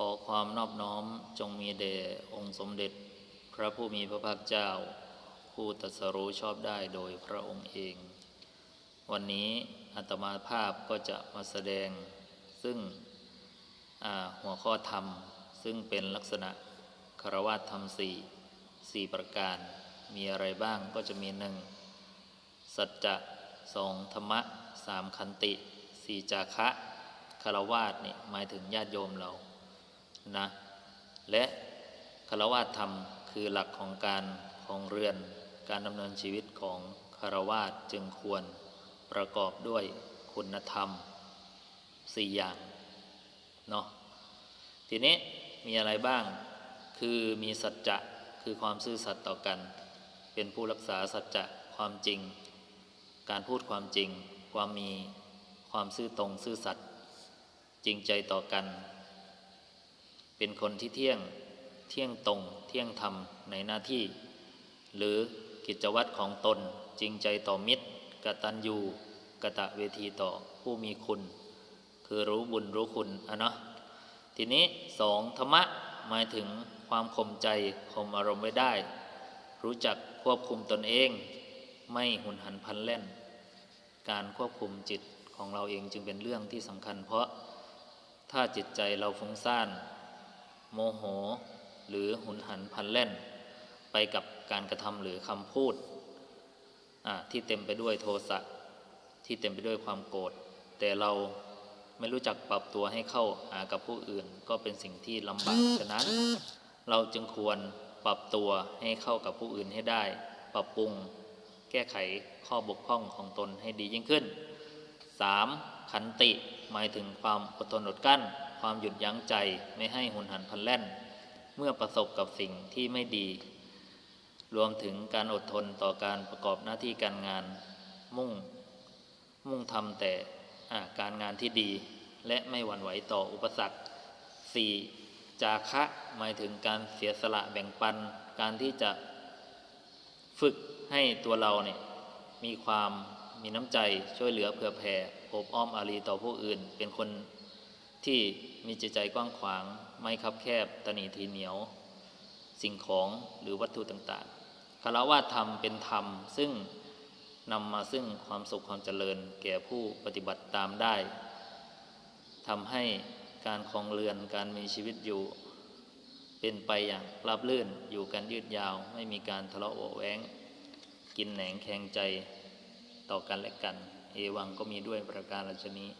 ขอความนอบน้อมจงมีแด่องค์สมเด็จ พระผู้มีพระภาคเจ้า ผู้ตรัสรู้ชอบได้โดยพระองค์เอง วันนี้อาตมาภาพก็จะมาแสดง ซึ่งหัวข้อธรรม ซึ่งเป็นลักษณะคารวะธรรมสี่สี่ประการ มีอะไรบ้างก็จะมีหนึ่งสัจจะสองธรรมะสามขันติสี่จาคะคารวาสนี่หมายถึงญาติโยมเรา นะและคารวาสธรรมคือหลักของการของเรือน การดำเนินชีวิตของคารวาสจึงควรประกอบด้วยคุณธรรมสี่อย่างเนาะทีนี้มีอะไรบ้างคือมีสัจจะคือความซื่อสัตย์ต่อกัน เป็นผู้รักษาสัจจะความจริง การพูดความจริง ความมีความซื่อตรงซื่อสัตย์จริงใจต่อกัน เป็นคนที่เที่ยงเที่ยงตรงเที่ยงธรรมในหน้าที่ หรือกิจวัตรของตนจริงใจต่อมิตรกตัญญูกะตะเวทีต่อผู้มีคุณ คือรู้บุญรู้คุณอะเนาะทีนี้สองธรรมะหมายถึงความข่มใจข่มอารมณ์ไว้ได้ รู้จักควบคุมตนเอง ไม่หุนหันพันแล่น การควบคุมจิตของเราเองจึงเป็นเรื่องที่สำคัญ เพราะถ้าจิตใจเราฟุ้งซ่าน โมโห หรือหุนหันพันแล่น ไปกับการกระทำหรือคำพูดที่เต็มไปด้วยโทสะที่เต็มไปด้วยความโกรธแต่เราไม่รู้จักปรับตัวให้เข้าหากับผู้อื่น ก็เป็นสิ่งที่ลำบากฉะนั้น เราจึงควรปรับตัวให้เข้ากับผู้อื่นให้ได้ ปรับปรุงแก้ไขข้อบกพร่องของตนให้ดียิ่งขึ้น 3. ขันติหมายถึงความอดทนอดกั้น ความหยุดยั้งใจไม่ให้หุนหันพันแล่น เมื่อประสบกับสิ่งที่ไม่ดี รวมถึงการอดทนต่อการประกอบหน้าที่การงาน มุ่ง มุ่งทำแต่การงานที่ดี และไม่หวั่นไหวต่ออุปสรรค 4. จาคะหมายถึงการเสียสละแบ่งปัน การที่จะฝึกให้ตัวเราเนี่ยมีความมีน้ำใจช่วยเหลือเผื่อแผ่อบอ้อมอารีต่อผู้อื่น เป็นคน ที่มีจิตใจกว้างขวาง ไม่คับแคบตนีทีเหนียว สิ่งของหรือวัตถุต่างๆคารวะธรรมเป็นธรรม ซึ่งนำมาซึ่งความสุขความเจริญ แก่ผู้ปฏิบัติตามได้ทำให้การคลองเรือนการมีชีวิตอยู่ เป็นไปอย่างราบรื่นอยู่กันยืดยาว ไม่มีการทะเลาะเบาะแวงกินแหนงแข่งใจต่อกันและกัน เอวังก็มีด้วยประการราชนี้